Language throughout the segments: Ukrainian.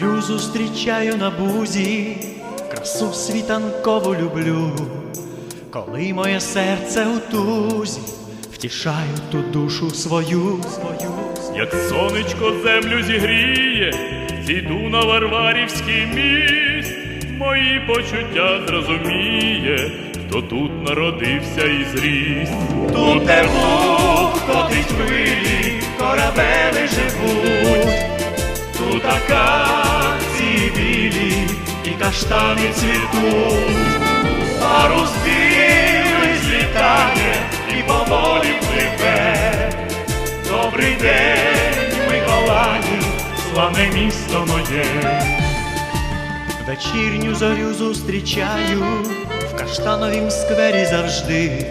Зорю зустрічаю на бузі, красу світанкову люблю, коли моє серце у тузі, втішаю ту душу свою, свою. Як сонечко землю зігріє, зійду на Варварівський міст, мої почуття зрозуміє, хто тут народився і зріс. Тут тепло, ходить хвилі, корабели живуть, і каштани цвітуть, парус білий злітає і поволі пливе. Добрий день, Миколаї, славне місто моє. Вечірню зорю зустрічаю в каштановім сквері завжди.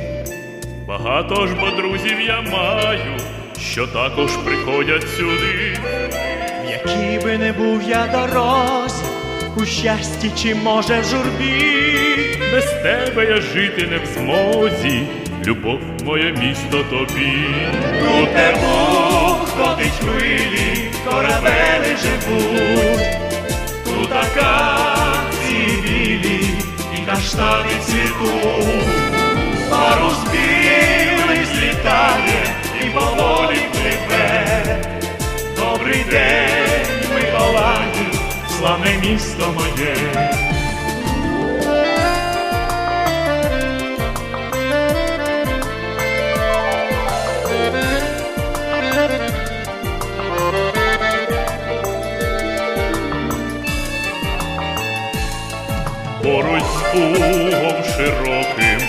Багато ж бо друзів я маю, що також приходять сюди. В якій би не був я дорозі, у щасті чи може в журбі, Без тебе я жити не в змозі, любов моє місто тобі. тут бог ходить хвилі, корабели живуть, тут акації білі і каштани цвітуть, місто моє. Поруч з пугом широким,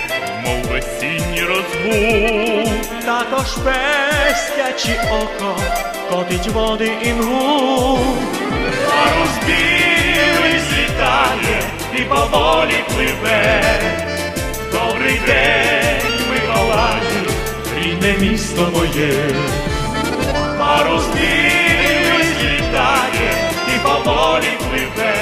мов весінній розбув. Також пестячі око котить води інгу, і поволі пливе, добрий день, Миколаїв, рідне місто моє, парус білий злітає і поволі пливе.